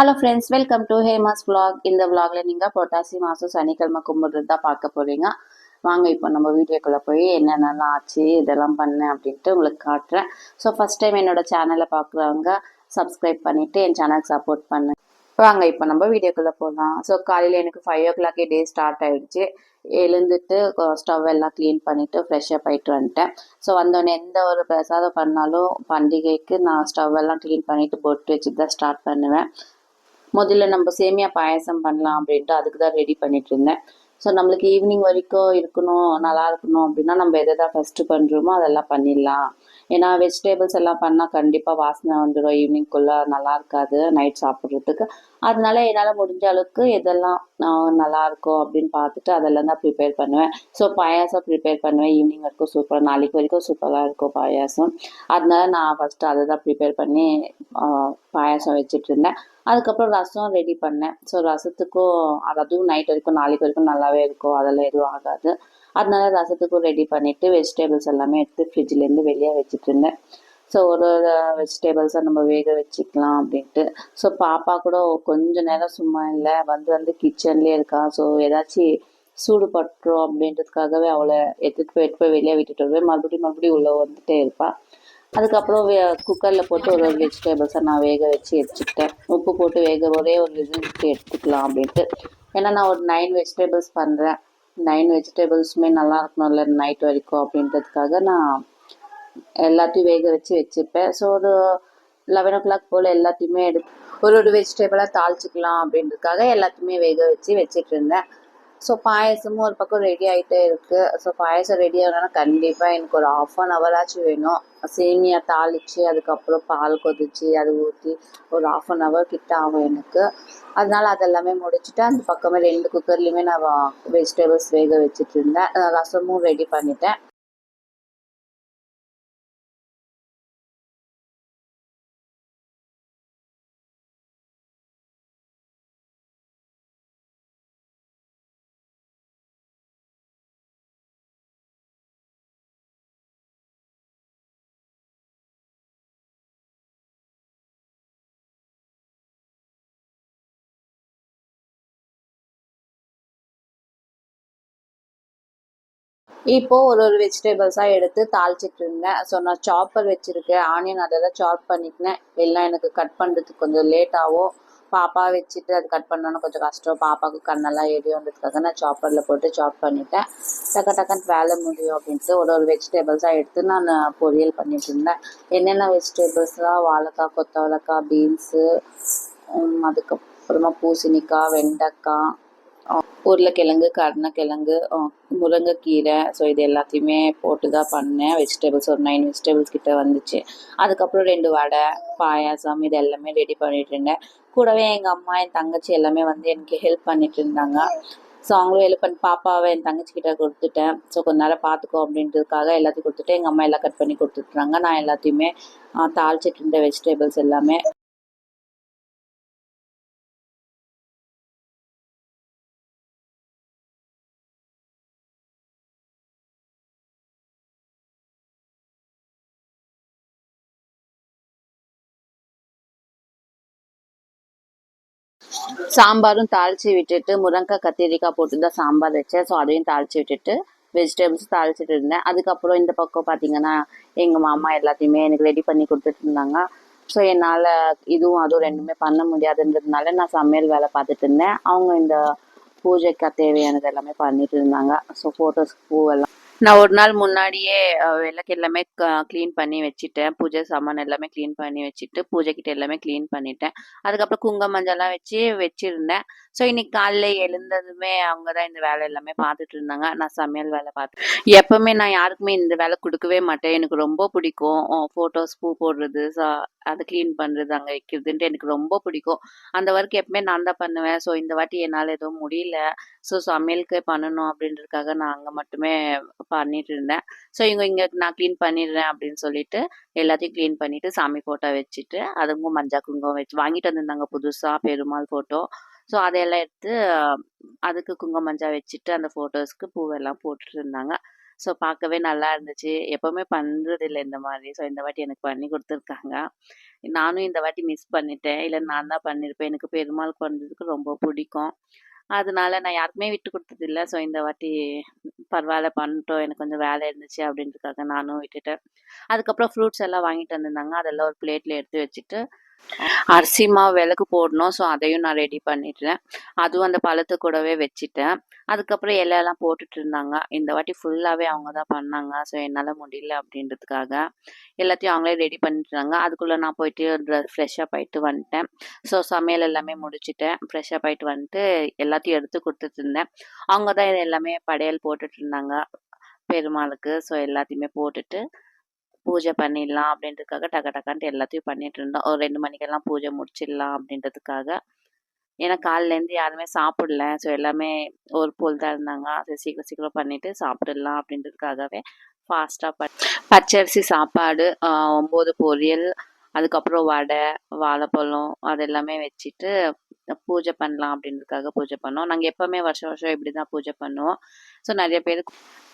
Hello friends welcome to Hema's vlog. இந்த vlogல நீங்கள் பொட்டாசி மாதம் சனிக்கிழமை கும்பிட்றது தான் பார்க்க போகிறீங்க வாங்க இப்போ நம்ம வீடியோக்குள்ளே போய் என்னென்னலாம் ஆச்சு இதெல்லாம் பண்ணேன் அப்படின்ட்டு உங்களுக்கு காட்டுறேன். ஸோ ஃபஸ்ட் டைம் என்னோட சேனலை பார்க்குறவங்க சப்ஸ்கிரைப் பண்ணிவிட்டு என் சேனலுக்கு சப்போர்ட் பண்ணு. வாங்க இப்போ நம்ம வீடியோக்குள்ளே போகலாம் ஸோ காலையில் எனக்கு ஃபைவ் ஓ கிளாக்கே டே ஸ்டார்ட் ஆகிடுச்சு எழுந்துட்டு ஸ்டவ் எல்லாம் க்ளீன் பண்ணிவிட்டு ஃப்ரெஷ்ஷப் ஆகிட்டு வந்துட்டேன். ஸோ வந்தோடனே எந்த ஒரு பிரசாதம் பண்ணாலும் பண்டிகைக்கு நான் ஸ்டவ் எல்லாம் க்ளீன் பண்ணிவிட்டு பொட்டு வச்சுட்டு தான் ஸ்டார்ட் பண்ணுவேன். முதல்ல நம்ம சேமியா பாயசம் பண்ணலாம் அப்படின்ட்டு அதுக்கு தான் ரெடி பண்ணிட்டு இருந்தேன். ஸோ நம்மளுக்கு ஈவினிங் வரைக்கும் இருக்கணும் நல்லா இருக்கணும் அப்படின்னா நம்ம எதை தான் ஃபஸ்ட்டு பண்ணுறோமோ அதெல்லாம் பண்ணிடலாம். ஏன்னா வெஜிடபிள்ஸ் எல்லாம் பண்ணால் கண்டிப்பாக வாசனை வந்துடும். ஈவினிங்குள்ளே நல்லா இருக்காது நைட் சாப்பிட்றதுக்கு. அதனால என்னால் முடிஞ்ச அளவுக்கு இதெல்லாம் நான் நல்லா இருக்கும் அப்படின்னு பார்த்துட்டு அதெல்லாம் தான் ப்ரிப்பேர் பண்ணுவேன். ஸோ பாயாசம் ப்ரிப்பேர் பண்ணுவேன். ஈவினிங் வரைக்கும் சூப்பர் நாளைக்கு வரைக்கும் சூப்பராக இருக்கும் பாயாசம். அதனால நான் ஃபஸ்ட்டு அதை தான் ப்ரிப்பேர் பண்ணி பாயாசம் வச்சுட்டு இருந்தேன். அதுக்கப்புறம் ரசம் ரெடி பண்ணேன். ஸோ ரசத்துக்கும் அதுவும் நைட் வரைக்கும் நாளைக்கு வரைக்கும் நல்லாவே இருக்கும். அதெல்லாம் எதுவும் ஆகாது. அதனால ரசத்துக்கும் ரெடி பண்ணிவிட்டு வெஜிடபிள்ஸ் எல்லாமே எடுத்து ஃப்ரிட்ஜ்லேருந்து வெளியே வச்சுட்டு இருந்தேன். ஸோ ஒரு ஒரு வெஜிடபிள்ஸை நம்ம வேக வச்சுக்கலாம் அப்படின்ட்டு. ஸோ பாப்பா கூட கொஞ்ச நேரம் சும்மா இல்லை. வந்து வந்து கிச்சன்லேயே இருக்கா. ஸோ ஏதாச்சும் சூடு பட்டுரும் அப்படின்றதுக்காகவே அவளை எடுத்துகிட்டு போய் எடுத்து போய் வெளியே விட்டுட்டு வருவேன். மறுபடியும் மறுபடியும் உள்ளே வந்துட்டே இருப்பாள் அதுக்கப்புறம் குக்கரில் போட்டு ஒரு ஒரு வெஜிடபிள்ஸை நான் வேக வச்சு எடுத்துக்கிட்டேன். உப்பு போட்டு வேக ஒரே ஒரு விசில் எடுத்துக்கலாம் அப்படின்ட்டு. ஏன்னா நான் ஒரு நைன் வெஜிடபிள்ஸ் பண்ணுறேன் நைன் வெஜிடபிள்ஸுமே நல்லா இருக்கணும்ல நைட் வரைக்கும் அப்படின்றதுக்காக நான் எல்லாத்தையும் வேக வச்சு வச்சுப்பேன். ஸோ ஒரு லெவன் ஓ கிளாக் போல் எல்லாத்தையுமே எடுத்து ஒரு ஒரு வெஜிடபிளாக தாளிச்சிக்கலாம் அப்படின்றதுக்காக எல்லாத்தையுமே வேக வச்சு வச்சுட்டு இருந்தேன். ஸோ பாயசமும் ஒரு பக்கம் ரெடி ஆகிட்டே இருக்குது ஸோ பாயசம் ரெடி ஆகணும்னா கண்டிப்பாக எனக்கு ஒரு ஆஃப் அன் ஹவராச்சும் வேணும். சேமியா தாளித்து அதுக்கப்புறம் பால் கொதிச்சு அது ஊற்றி ஒரு ஆஃப் அன் ஹவர் கிட்ட ஆகும் எனக்கு. அதனால அதெல்லாமே முடிச்சுட்டு அந்த பக்கமே ரெண்டு குக்கர்லேயுமே நான் வெஜிடபிள்ஸ் வேக வச்சுட்டு இருந்தேன். ரசமும் ரெடி பண்ணிட்டேன். இப்போ ஒரு ஒரு வெஜிடபிள்ஸாக எடுத்து தாளிச்சிட்டு இருந்தேன் ஸோ நான் சாப்பர் வச்சுருக்கேன். ஆனியன் அதெல்லாம் சாப் பண்ணிக்கினேன். எல்லாம் எனக்கு கட் பண்ணுறதுக்கு கொஞ்சம் லேட் ஆகும். பாப்பா வச்சுட்டு அது கட் பண்ணோன்னா கொஞ்சம் கஷ்டம். பாப்பாவுக்கு கண்ணெல்லாம் எரியுன்றதுக்காக நான் சாப்பரில் போட்டு சாப் பண்ணிட்டேன். டக்கு டக்குன்னு வேலை முடியும் அப்படின்ட்டு ஒரு ஒரு வெஜிடபிள்ஸாக எடுத்து நான் பொரியல் பண்ணிட்டு இருந்தேன் என்னென்ன வெஜிடபிள்ஸ்லாம் வாழைக்காய் கொத்தவரக்காய் பீன்ஸு அதுக்கப்புறமா பூசணிக்காய் வெண்டைக்காய் உருளைக்கிழங்கு கருணக்கிழங்கு முருங்கைக்கீரை. ஸோ இது எல்லாத்தையுமே போட்டு தான் பண்ணேன். வெஜிடபிள்ஸ் ஒரு நைன் வெஜிடபிள்ஸ் கிட்ட வந்துச்சு. அதுக்கப்புறம் ரெண்டு வடை பாயாசம் இது எல்லாமே ரெடி பண்ணிட்டு இருந்தேன். கூடவே எங்கள் அம்மா என் தங்கச்சி எல்லாமே வந்து எனக்கு ஹெல்ப் பண்ணிட்டு இருந்தாங்க. ஸோ அவங்களும் ஹெல்ப் பண்ணி பாப்பாவை என் தங்கச்சி கிட்ட கொடுத்துட்டேன். ஸோ கொஞ்ச நேரம் பார்த்துக்கோ அப்படின்றதுக்காக எல்லாத்தையும் கொடுத்துட்டு எங்கள் அம்மா எல்லாம் கட் பண்ணி கொடுத்துட்றாங்க நான் எல்லாத்தையுமே தாளிச்சிட்டு இருந்த வெஜிடபிள்ஸ் எல்லாமே சாம்பாரும் தாளித்து விட்டுட்டு முருங்கக்காய் கத்திரிக்காய் போட்டு தான் சாம்பார் வச்சேன். ஸோ அதையும் தாளித்து விட்டுட்டு வெஜிடபிள்ஸ் தாளிச்சிட்டு இருந்தேன். அதுக்கப்புறம் இந்த பக்கம் பார்த்தீங்கன்னா எங்கள் மாமா எல்லாத்தையுமே எனக்கு ரெடி பண்ணி கொடுத்துட்டு இருந்தாங்க. ஸோ என்னால் இதுவும் அதுவும் ரெண்டுமே பண்ண முடியாதுன்றதுனால நான் சமையல் வேலை பார்த்துட்டு இருந்தேன். அவங்க இந்த பூஜைக்கு தேவையானது எல்லாமே பண்ணிட்டு இருந்தாங்க. ஸோ ஃபோட்டோஸ் பூவெல்லாம் நான் ஒரு நாள் முன்னாடியே விளக்கு எல்லாமே க்ளீன் பண்ணி வச்சுட்டேன். பூஜை சாமான் எல்லாமே க்ளீன் பண்ணி வச்சுட்டு பூஜை கிட்ட எல்லாமே க்ளீன் பண்ணிட்டேன். அதுக்கப்புறம் குங்கும மஞ்சள்லாம் வச்சு வச்சிருந்தேன். ஸோ இன்னைக்கு காலைல எழுந்ததுமே அவங்க தான் இந்த வேலை எல்லாமே பார்த்துட்டு இருந்தாங்க. நான் சமையல் வேலை பார்த்தேன் எப்பவுமே நான் யாருக்குமே இந்த வேலை கொடுக்கவே மாட்டேன். எனக்கு ரொம்ப பிடிக்கும். ஃபோட்டோஸ் பூ போடுறது அதை க்ளீன் பண்ணுறது அங்கே வைக்கிறதுன்ட்டு எனக்கு ரொம்ப பிடிக்கும். அந்த ஒர்க் எப்பவுமே நான் தான் பண்ணுவேன். ஸோ இந்த வாட்டி என்னால் எதுவும் முடியல. ஸோ சமையலுக்கு பண்ணணும் அப்படின்றதுக்காக நான் அங்கே மட்டுமே பண்ணிட்டு இருந்தேன். ஸோ இவங்க இங்கே நான் க்ளீன் பண்ணிடுறேன் அப்படின்னு சொல்லிட்டு எல்லாத்தையும் க்ளீன் பண்ணிட்டு சாமி ஃபோட்டோ வச்சுட்டு அதுவும் மஞ்சா குங்குமம் வச்சு வாங்கிட்டு வந்திருந்தாங்க புதுசாக பெருமாள் ஃபோட்டோ ஸோ அதையெல்லாம் எடுத்து அதுக்கு குங்கும மஞ்சள் வச்சுட்டு அந்த ஃபோட்டோஸ்க்கு பூவெல்லாம் போட்டுட்டு இருந்தாங்க. ஸோ பார்க்கவே நல்லா இருந்துச்சு. எப்போவுமே பண்ணுறது இல்லை இந்த மாதிரி. ஸோ இந்த வாட்டி எனக்கு பண்ணி கொடுத்துருக்காங்க. நானும் இந்த வாட்டி மிஸ் பண்ணிட்டேன். இல்லை நான் தான் பண்ணியிருப்பேன் எனக்கு பெருமாள் பண்ணுறதுக்கு ரொம்ப பிடிக்கும். அதனால நான் யாருக்குமே விட்டு கொடுத்ததில்ல. ஸோ இந்த வாட்டி பரவாயில்ல பண்ணிட்டோம். எனக்கு கொஞ்சம் வேலை இருந்துச்சு அப்படின்றதுக்காக நானும் விட்டுட்டேன். அதுக்கப்புறம் ஃப்ரூட்ஸ் எல்லாம் வாங்கிட்டு வந்திருந்தாங்க. அதெல்லாம் ஒரு பிளேட்டில் எடுத்து வச்சுட்டு அரிசி மாவு விளக்கு போடணும். ஸோ அதையும் நான் ரெடி பண்ணிட்டேன். அதுவும் அந்த பழத்து கூடவே வச்சுட்டேன். அதுக்கப்புறம் இலையெல்லாம் போட்டுட்டு இருந்தாங்க. இந்த வாட்டி ஃபுல்லாகவே அவங்க தான் பண்ணாங்க. ஸோ என்னால் முடியல அப்படின்றதுக்காக எல்லாத்தையும் அவங்களே ரெடி பண்ணிட்டு இருந்தாங்க. அதுக்குள்ளே நான் போயிட்டு ஃப்ரெஷ்ஷாக போயிட்டு வந்துட்டேன். ஸோ சமையல் எல்லாமே முடிச்சிட்டேன். ஃப்ரெஷ்ஷாக போயிட்டு வந்துட்டு எல்லாத்தையும் எடுத்து கொடுத்துட்டு இருந்தேன். அவங்க தான் இது எல்லாமே படையல் போட்டுட்டு இருந்தாங்க. பெருமாளுக்கு. ஸோ எல்லாத்தையுமே போட்டுட்டு பூஜை பண்ணிடலாம் அப்படின்றதுக்காக டக்கு டக்கான்ட்டு எல்லாத்தையும் பண்ணிட்டு இருந்தோம். ஒரு ரெண்டு மணிக்கெல்லாம் பூஜை முடிச்சிடலாம் அப்படின்றதுக்காக. ஏன்னா காலிலேருந்து யாருமே சாப்பிடல. ஸோ எல்லாமே ஒரு போல் தான் இருந்தாங்க. அதை சீக்கிரம் சீக்கிரம் பண்ணிட்டு சாப்பிடலாம் அப்படின்றதுக்காகவே ஃபாஸ்ட்டாக ப பச்சரிசி சாப்பாடு ஒம்பது பொரியல் அதுக்கப்புறம் வடை வாழைப்பழம் அது எல்லாமே வச்சுட்டு பூஜை பண்ணலாம் அப்படின்றதுக்காக பூஜை பண்ணோம். நாங்கள் எப்போவுமே வருஷம் வருஷம் இப்படி தான் பூஜை பண்ணுவோம். ஸோ நிறைய பேர்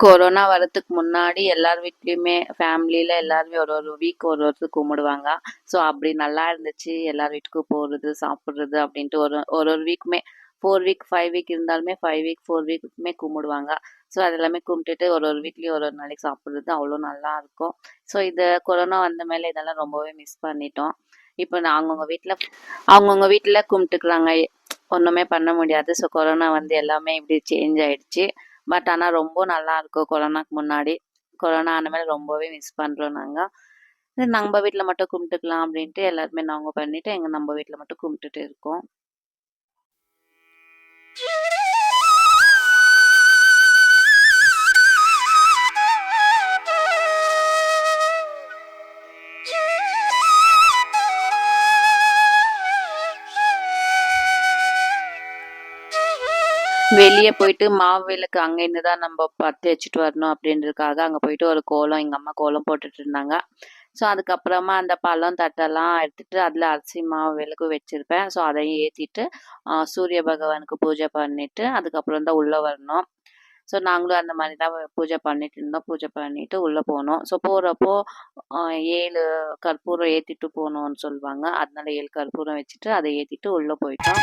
கொரோனா வரத்துக்கு முன்னாடி எல்லார் வீட்லேயுமே ஃபேமிலியில் எல்லாருமே ஒரு ஒரு வீக் ஒரு ஒருத்தர் கும்பிடுவாங்க. ஸோ அப்படி நல்லா இருந்துச்சு. எல்லார் வீட்டுக்கும் போகிறது சாப்பிட்றது அப்படின்ட்டு ஒரு ஒரு ஒரு வீக்குமே ஃபோர் வீக் ஃபைவ் வீக் இருந்தாலுமே ஃபைவ் வீக் ஃபோர் வீக்குமே கும்பிடுவாங்க. ஸோ அது எல்லாமே கும்பிட்டுட்டு ஒரு ஒரு வீட்லேயும் ஒரு ஒரு நாளைக்கு சாப்பிட்றது அவ்வளோ நல்லா இருக்கும். ஸோ இது கொரோனா வந்த மேலே இதெல்லாம் ரொம்பவே மிஸ் பண்ணிட்டோம். இப்போ நான் அவங்கவுங்க வீட்டில் அவங்கவுங்க வீட்டில் கும்பிட்டுக்கிறாங்க ஒன்றுமே பண்ண முடியாது. ஸோ கொரோனா வந்து எல்லாமே இப்படி சேஞ்ச் ஆயிடுச்சு. பட் ஆனால் ரொம்ப நல்லா இருக்கும் கொரோனாக்கு முன்னாடி. கொரோனா ஆன ரொம்பவே மிஸ் பண்ணுறோம் நாங்கள் இது நம்ம வீட்டில் மட்டும் கும்பிட்டுக்கலாம் அப்படின்ட்டு எல்லாருமே நாங்கள் பண்ணிட்டு எங்கள் நம்ம வீட்டில் மட்டும் கும்பிட்டுட்டு இருக்கோம். வெளியே போயிட்டு மாவு அங்க இருந்துதான் நம்ம பத்து வச்சுட்டு வரணும் அப்படின்றதுக்காக அங்கே போயிட்டு ஒரு கோலம் எங்கள் அம்மா கோலம் போட்டுட்டு இருந்தாங்க. ஸோ அதுக்கப்புறமா அந்த பழம் தட்டெல்லாம் எடுத்துட்டு அதில் அரிசி மாவு விளக்கு வச்சுருப்பேன். ஸோ அதையும் ஏற்றிட்டு சூரிய பகவானுக்கு பூஜை பண்ணிட்டு அதுக்கப்புறம் தான் உள்ளே வரணும். ஸோ நாங்களும் அந்த மாதிரி தான் பூஜை பண்ணிட்டு இருந்தோம். பூஜை பண்ணிட்டு உள்ளே போனோம். ஸோ போகிறப்போ ஏழு கற்பூரம் ஏற்றிட்டு போகணும்னு சொல்லுவாங்க. அதனால ஏழு கற்பூரம் வச்சுட்டு அதை ஏற்றிட்டு உள்ளே போயிட்டோம்.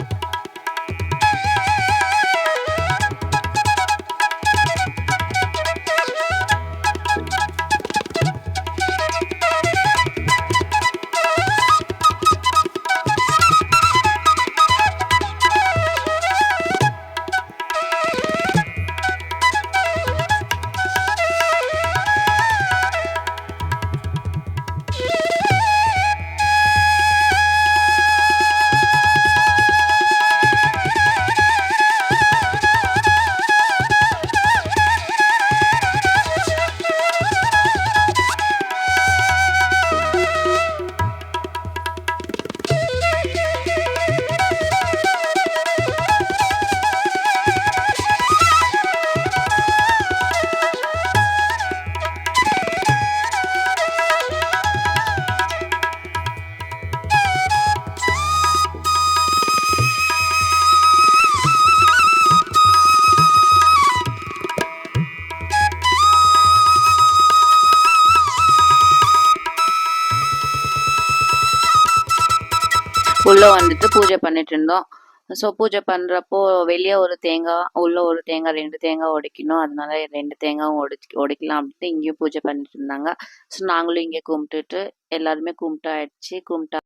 பூஜை பண்ணிட்டு இருந்தோம். ஸோ பூஜை பண்ணுறப்போ வெளியே ஒரு தேங்காய் உள்ளே ஒரு தேங்காய் ரெண்டு தேங்காய் உடைக்கணும். அதனால ரெண்டு தேங்காயும் உடைச்சி உடைக்கலாம் அப்படின்ட்டு இங்கேயும் பூஜை பண்ணிட்டு இருந்தாங்க. ஸோ நாங்களும் இங்கே கும்பிட்டுட்டு எல்லாருமே கும்பிட்டாயிடுச்சு கும்பிட்டா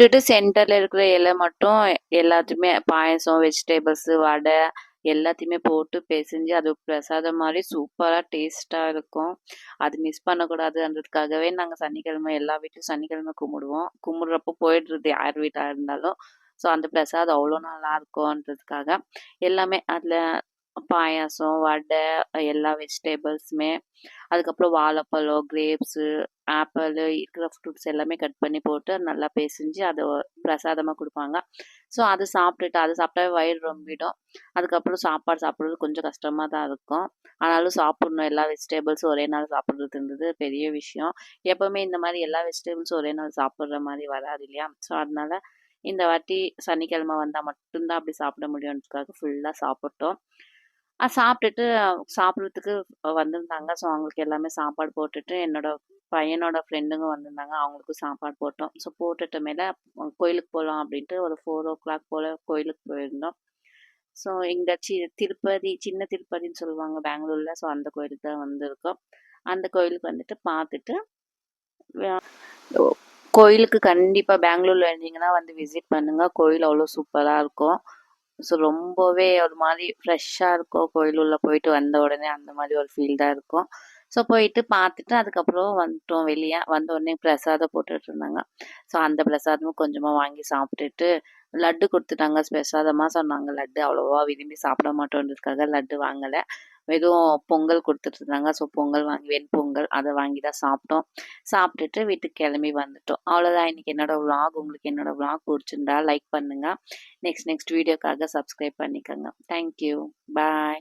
விட்டுட்டு சென்டரில் இருக்கிற இலை மட்டும் எல்லாத்தையுமே பாயசம் வெஜிடேபிள்ஸு வடை எல்லாத்தையுமே போட்டு பிசைஞ்சு அது பிரசாதம் மாதிரி சூப்பராக டேஸ்ட்டாக இருக்கும். அது மிஸ் பண்ணக்கூடாதுன்றதுக்காகவே நாங்கள் சனிக்கிழமை எல்லா வீட்லையும் சனிக்கிழமை கும்பிடுவோம். கும்பிட்றப்போ போயிடுறது யார் வீட்டாக இருந்தாலும். ஸோ அந்த பிரசாதம் அவ்வளோ நல்லா இருக்கும்ன்றதுக்காக எல்லாமே அதில் பாயாசம் வடை எல்லா வெஜிடேபிள்ஸுமே அதுக்கப்புறம் வாழைப்பழம் கிரேப்ஸு ஆப்பிள் இருக்கிற ஃப்ரூட்ஸ் எல்லாமே கட் பண்ணி போட்டு நல்லா பேசிஞ்சு அதை பிரசாதமாக கொடுப்பாங்க. ஸோ அது சாப்பிட்டுட்டு அது சாப்பிட்டாவே வயிறு ரொம்பிடும். அதுக்கப்புறம் சாப்பாடு சாப்பிட்றது கொஞ்சம் கஷ்டமாக தான் இருக்கும். ஆனாலும் சாப்பிட்ணும். எல்லா வெஜிடேபிள்ஸும் ஒரே நாள் சாப்பிட்றதுன்றது பெரிய விஷயம். எப்போவுமே இந்த மாதிரி எல்லா வெஜிடேபிள்ஸும் ஒரே நாள் சாப்பிட்ற மாதிரி வராது இல்லையா? ஸோ அதனால இந்த வாட்டி சனிக்கிழமை வந்தால் மட்டும்தான் அப்படி சாப்பிட முடியுன்றதுக்காக ஃபுல்லாக சாப்பிட்டோம். சாப்பிட்டுட்டு சாப்பிட்றதுக்கு வந்திருந்தாங்க. ஸோ அவங்களுக்கு எல்லாமே சாப்பாடு போட்டுட்டு என்னோட பையனோட ஃப்ரெண்டுங்க வந்திருந்தாங்க. அவங்களுக்கும் சாப்பாடு போட்டோம். ஸோ போட்டுட்ட மேலே கோயிலுக்கு போகலாம் அப்படின்ட்டு ஒரு ஃபோர் ஓ கிளாக் போல் கோயிலுக்கு போயிருந்தோம். ஸோ இங்கே சி திருப்பதி சின்ன திருப்பதின்னு சொல்லுவாங்க பெங்களூரில். ஸோ அந்த கோயிலுக்கு தான் வந்திருக்கோம். அந்த கோயிலுக்கு வந்துட்டு பார்த்துட்டு கோயிலுக்கு கண்டிப்பாக பெங்களூரில் இருந்தீங்கன்னா வந்து விசிட் பண்ணுங்கள் கோயில் அவ்வளோ சூப்பராக இருக்கும். ஸோ ரொம்பவே ஒரு மாதிரி ஃப்ரெஷ்ஷாக இருக்கும். கோயில் உள்ளே போயிட்டு வந்த உடனே அந்த மாதிரி ஒரு ஃபீல் தான் இருக்கும். ஸோ போயிட்டு பார்த்துட்டு அதுக்கப்புறம் வந்துட்டோம் வெளியே. வந்த உடனே பிரசாதம் போட்டுட்டு இருந்தாங்க. ஸோ அந்த பிரசாதமும் கொஞ்சமாக வாங்கி சாப்பிட்டுட்டு லட்டு கொடுத்துட்டாங்க. பிரசாதமாக சொன்னாங்க. லட்டு அவ்வளோவா விரும்பி சாப்பிட மாட்டோன்றதுக்காக லட்டு வாங்கலை. வெறும் பொங்கல் கொடுத்துட்டு இருந்தாங்க ஸோ பொங்கல் வாங்கி வெண்பொங்கல் அதை வாங்கி தான் சாப்பிட்டோம். சாப்பிட்டுட்டு வீட்டுக்கு கிளம்பி வந்துட்டோம். அவ்வளோதான் இன்றைக்கி என்னோட விளாக் உங்களுக்கு என்னோட விளாக் பிடிச்சிருந்தா லைக் பண்ணுங்கள் நெக்ஸ்ட் நெக்ஸ்ட் வீடியோக்காக சப்ஸ்கிரைப் பண்ணிக்கோங்க. Thank you bye